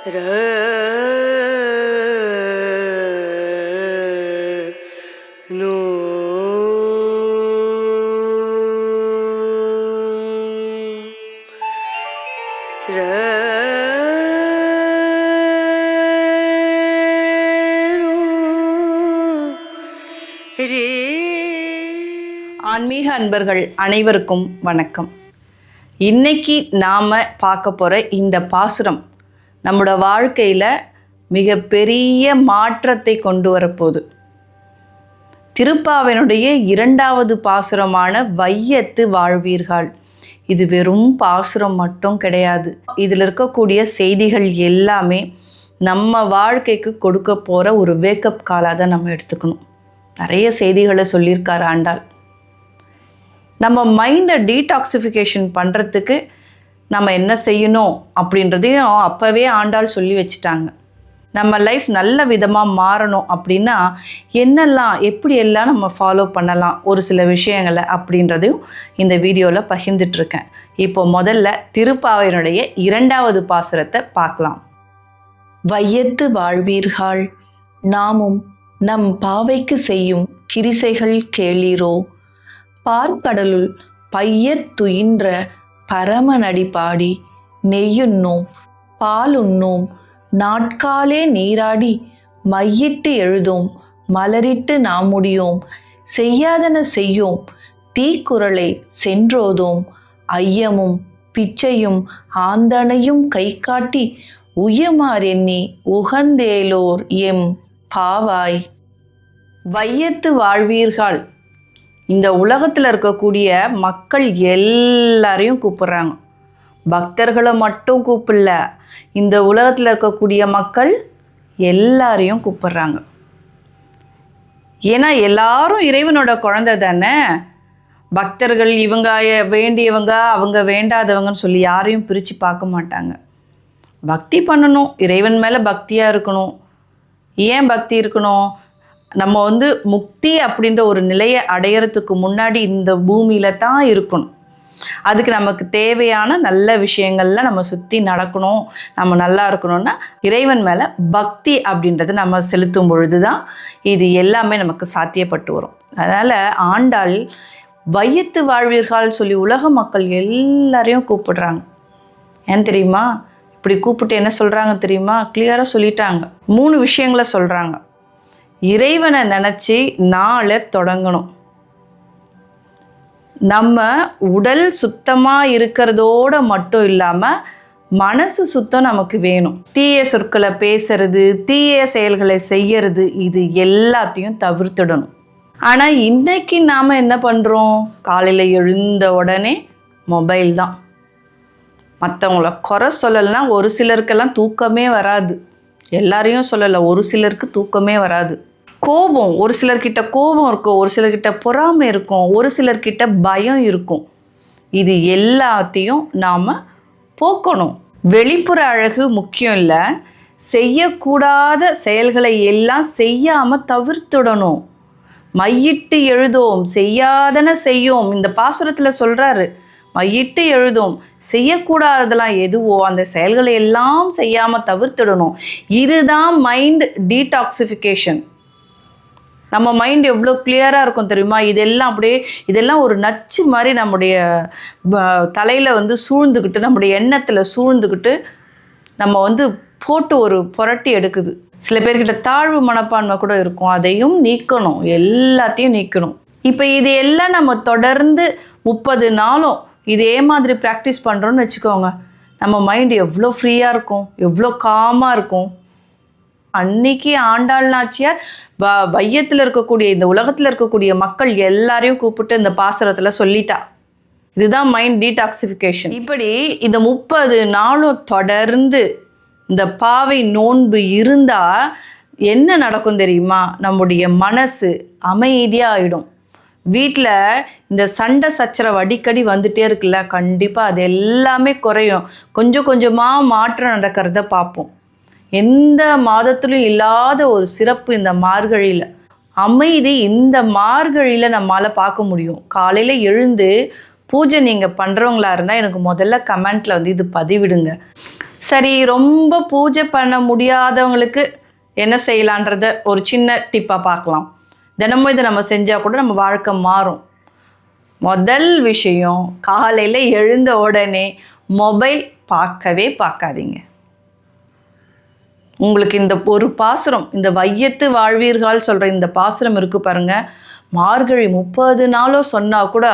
No ஆன்மீக அன்பர்கள் அனைவருக்கும் வணக்கம். இன்னைக்கு நாம் பார்க்க போகிற இந்த பாசுரம் நம்மளோட வாழ்க்கையில் மிகப்பெரிய மாற்றத்தை கொண்டு வரப்போகுது. திருப்பாவினுடைய இரண்டாவது பாசுரமான வையத்து வாழ்வீர்கள். இது வெறும் பாசுரம் மட்டும் கிடையாது. இதில் இருக்கக்கூடிய செய்திகள் எல்லாமே நம்ம வாழ்க்கைக்கு கொடுக்க போகிற ஒரு வேக்கப் காலாக தான் நம்ம எடுத்துக்கணும். நிறைய செய்திகளை சொல்லியிருக்கார் ஆண்டாள். நம்ம மைண்டை டீடாக்சிஃபிகேஷன் பண்ணுறதுக்கு நம்ம என்ன செய்யணும் அப்படின்றதையும் அப்போவே ஆண்டாள் சொல்லி வச்சுட்டாங்க. நம்ம லைஃப் நல்ல விதமாக மாறணும் அப்படின்னா என்னெல்லாம் எப்படியெல்லாம் நம்ம ஃபாலோ பண்ணலாம் ஒரு சில விஷயங்களை அப்படின்றதையும் இந்த வீடியோவில் பகிர்ந்துட்டுருக்கேன் இப்போ முதல்ல திருப்பாவையினுடைய இரண்டாவது பாசுரத்தை பார்க்கலாம். வையத்து வாழ்வீர்கள் நாமும் நம் பாவைக்கு செய்யும் கிரிசைகள் கேளீரோ. பார்க்கடலுள் பையத் துயின்ற பரமநடி பாடி நெய்யுண்ணோம் பாலுண்ணோம் நாட்காலே நீராடி மையிட்டு எழுதோம் மலரிட்டு நாமுடியோம் செய்யாதன செய்யோம் தீக்குறளை சென்றோதோம் ஐயமும் பிச்சையும் ஆந்தனையும் கை காட்டி உயமாறெண்ணி உகந்தேலோர் எம் பாவாய். வையத்து வாழ்வீர்கள் இந்த உலகத்தில் இருக்கக்கூடிய மக்கள் எல்லாரையும் கூப்பிட்றாங்க. பக்தர்களை மட்டும் கூப்பிடல. இந்த உலகத்தில் இருக்கக்கூடிய மக்கள் எல்லாரையும் கூப்பிட்றாங்க. ஏன்னா எல்லாரும் இறைவனோட குழந்தை தானே. பக்தர்கள் இவங்க வேண்டியவங்க அவங்க வேண்டாதவங்கன்னு சொல்லி யாரையும் பிரித்து பார்க்க மாட்டாங்க. பக்தி பண்ணணும். இறைவன் மேலே பக்தியாக இருக்கணும். ஏன் பக்தி இருக்கணும்? நம்ம வந்து முக்தி அப்படின்ற ஒரு நிலையை அடையிறதுக்கு முன்னாடி இந்த பூமியில் தான் இருக்கணும். அதுக்கு நமக்கு தேவையான நல்ல விஷயங்கள்ல நம்ம சுற்றி நடக்கணும். நம்ம நல்லா இருக்கணும்னா இறைவன் மேலே பக்தி அப்படின்றத நம்ம செலுத்தும் பொழுது தான் இது எல்லாமே நமக்கு சாத்தியப்பட்டு வரும். அதனால் ஆண்டாள் வையத்து வாழ்வீர்கள் சொல்லி உலக மக்கள் எல்லாரையும் கூப்பிடுறாங்க. ஏன் தெரியுமா? இப்படி கூப்பிட்டு என்ன சொல்கிறாங்க தெரியுமா? கிளியராக சொல்லிட்டாங்க. மூணு விஷயங்களை சொல்கிறாங்க இறைவனை நினச்சி நாளை தொடங்கணும். நம்ம உடல் சுத்தமாக இருக்கிறதோட மட்டும் இல்லாமல் மனசு சுத்தம் நமக்கு வேணும். தீய சொற்களை பேசுறது தீய செயல்களை செய்யறது இது எல்லாத்தையும் தவிர்த்துடணும். ஆனால் இன்னைக்கு நாம் என்ன பண்ணுறோம் காலையில் எழுந்த உடனே மொபைல் தான். மற்றவங்கள குறை சொல்லலைன்னா ஒரு சிலருக்கெல்லாம் தூக்கமே வராது. எல்லாரையும் சொல்லலை ஒரு சிலருக்கு தூக்கமே வராது. கோபம். ஒரு சிலர்கிட்ட கோபம் இருக்கும் ஒரு சிலர்கிட்ட பொறாமை இருக்கும் ஒரு சிலர்கிட்ட பயம் இருக்கும். இது எல்லாத்தையும் நாம் போக்கணும். வெளிப்புற அழகு முக்கியம் இல்லை. செய்யக்கூடாத செயல்களை எல்லாம் செய்யாமல் தவிர்த்துடணும். மையிட்டு எழுதோம் செய்யாதன செய்யும். இந்த பாசுரத்தில் சொல்கிறாரு மையிட்டு எழுதும் செய்யக்கூடாததெல்லாம் எதுவோ அந்த செயல்களை எல்லாம் செய்யாமல் தவிர்த்துடணும். இதுதான் மைண்ட் டீடாக்சிஃபிகேஷன் நம்ம மைண்ட் எவ்வளோ கிளியராக இருக்கும் தெரியுமா? இதெல்லாம் அப்படியே இதெல்லாம் ஒரு நச்சு மாதிரி நம்முடைய தலையில் வந்து சூழ்ந்துக்கிட்டு நம்முடைய எண்ணத்தில் சூழ்ந்துக்கிட்டு நம்ம வந்து போட்டு ஒரு புரட்டி எடுக்குது. சில பேர்கிட்ட தாழ்வு மனப்பான்மை கூட இருக்கும். அதையும் நீக்கணும். எல்லாத்தையும் நீக்கணும். இப்போ இது எல்லாம் நம்ம தொடர்ந்து முப்பது நாளும் இதே மாதிரி ப்ராக்டிஸ் பண்ணுறோன்னு வச்சுக்கோங்க. நம்ம மைண்ட் எவ்வளோ ஃப்ரீயாக இருக்கும்? எவ்வளோ காமாக இருக்கும்? அன்னைக்கு ஆண்டாள் நாச்சியார் வ வையத்தில் இருக்கக்கூடிய இந்த உலகத்தில் இருக்கக்கூடிய மக்கள் எல்லாரையும் கூப்பிட்டு இந்த பாசுரத்தில் சொல்லிட்டா. இதுதான் மைண்ட் டீடாக்சிஃபிகேஷன் இப்படி இந்த முப்பது நாளும் தொடர்ந்து இந்த பாவை நோன்பு இருந்தால் என்ன நடக்கும் தெரியுமா? நம்முடைய மனசு அமைதியாக ஆகிடும் வீட்டில் இந்த சண்டை சச்சரவு அடிக்கடி வந்துட்டே இருக்குல்ல கண்டிப்பாக அது எல்லாமே குறையும். கொஞ்சம் கொஞ்சமாக மாற்றம் நடக்கிறத பார்ப்போம். எந்த மாதத்துலையும் இல்லாத ஒரு சிறப்பு இந்த மார்கழியில். அமைதி இந்த மார்கழியில் நம்மளால் பார்க்க முடியும். காலையில் எழுந்து பூஜை நீங்கள் பண்ணுறவங்களா இருந்தால் எனக்கு முதல்ல கமெண்ட்டில் வந்து இது பதிவிடுங்க. சரி ரொம்ப பூஜை பண்ண முடியாதவங்களுக்கு என்ன செய்யலான்றத ஒரு சின்ன டிப்பாக பார்க்கலாம். தினமும் இதை நம்ம செஞ்சால் கூட நம்ம வாழ்க்கை மாறும். முதல் விஷயம் காலையில் எழுந்த உடனே மொபைல் பார்க்கவே பார்க்காதீங்க. உங்களுக்கு இந்த ஒரு பாசுரம் இந்த வையத்து வாழ்வீர்கள் சொல்கிற இந்த பாசுரம் இருக்குது பாருங்க. மார்கழி முப்பது நாளோ சொன்னால் கூட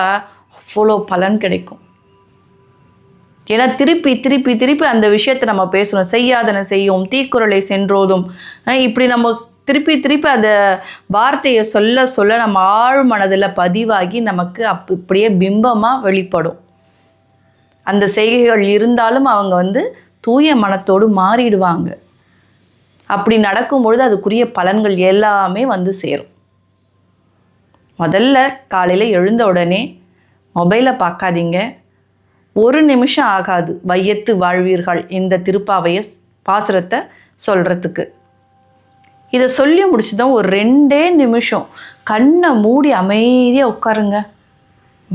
அவ்வளோ பலன் கிடைக்கும். ஏன்னா திருப்பி திருப்பி திருப்பி அந்த விஷயத்தை நம்ம பேசுகிறோம் செய்யாதன செய்யும் தீக்குறளை சென்றோதும். இப்படி நம்ம திருப்பி திருப்பி அந்த வார்த்தையை சொல்ல சொல்ல நம்ம ஆழ் மனதில் பதிவாகி நமக்கு அப் இப்படியே பிம்பமாக வெளிப்படும். அந்த செய்கைகள் இருந்தாலும் அவங்க வந்து தூய மனத்தோடு மாறிடுவாங்க. அப்படி நடக்கும் பொழுது அதுக்குரிய பலன்கள் எல்லாமே வந்து சேரும். முதல்ல காலையில் எழுந்த உடனே மொபைலை பார்க்காதீங்க. ஒரு நிமிஷம் ஆகாது. வையத்து வாழ்வீர்கள் இந்த திருப்பாவைய பாசுரத்தை சொல்கிறதுக்கு இதை சொல்லி முடிச்சுதான் ஒரு ரெண்டே நிமிஷம் கண்ணை மூடி அமைதியாக உட்காருங்க.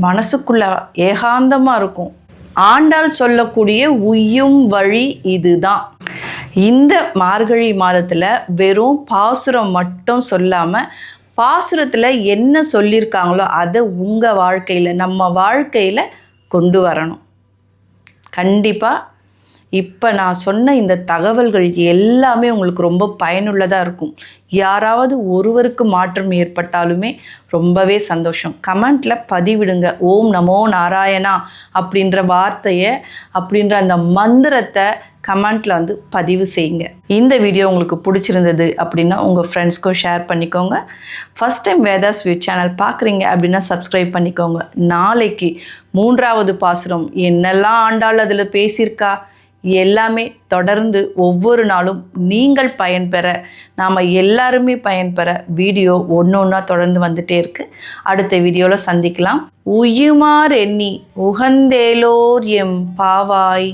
மனசுக்குள்ள ஏகாந்தமாக இருக்கும். ஆண்டால் சொல்லக்கூடிய உய்யும் வழி இதுதான். இந்த மார்கழி மாதத்தில் வெறும் பாசுரம் மட்டும் சொல்லாமல் பாசுரத்தில் என்ன சொல்லியிருக்காங்களோ அதை உங்கள் வாழ்க்கையில் நம்ம வாழ்க்கையில் கொண்டு வரணும். கண்டிப்பாக இப்போ நான் சொன்ன இந்த தகவல்கள் எல்லாமே உங்களுக்கு ரொம்ப பயனுள்ளதாக இருக்கும். யாராவது ஒருவருக்கு மாற்றம் ஏற்பட்டாலுமே ரொம்பவே சந்தோஷம். கமெண்ட்டில் பதிவிடுங்க. ஓம் நமோ நாராயணா அப்படின்ற வார்த்தையை அப்படின்ற அந்த மந்திரத்தை கமெண்ட்டில் வந்து பதிவு செய்யுங்க. இந்த வீடியோ உங்களுக்கு பிடிச்சிருந்தது அப்படின்னா உங்கள் ஃப்ரெண்ட்ஸ்க்கும் ஷேர் பண்ணிக்கோங்க. First time Veda sweet channel பார்க்குறீங்க அப்படின்னா சப்ஸ்கிரைப் பண்ணிக்கோங்க. நாளைக்கு மூன்றாவது பாசுரம் என்னெல்லாம் ஆண்டாள் அதில் பேசியிருக்கா? எல்லாமே தொடர்ந்து ஒவ்வொரு நாளும் நீங்கள் பயன்பெற நாம் எல்லாருமே பயன்பெற வீடியோ ஒன்று ஒன்றா தொடர்ந்து வந்துட்டே இருக்கு. அடுத்த வீடியோவில் சந்திக்கலாம். உயுமார் எண்ணி உகந்தேலோர் எம் பாவாய்.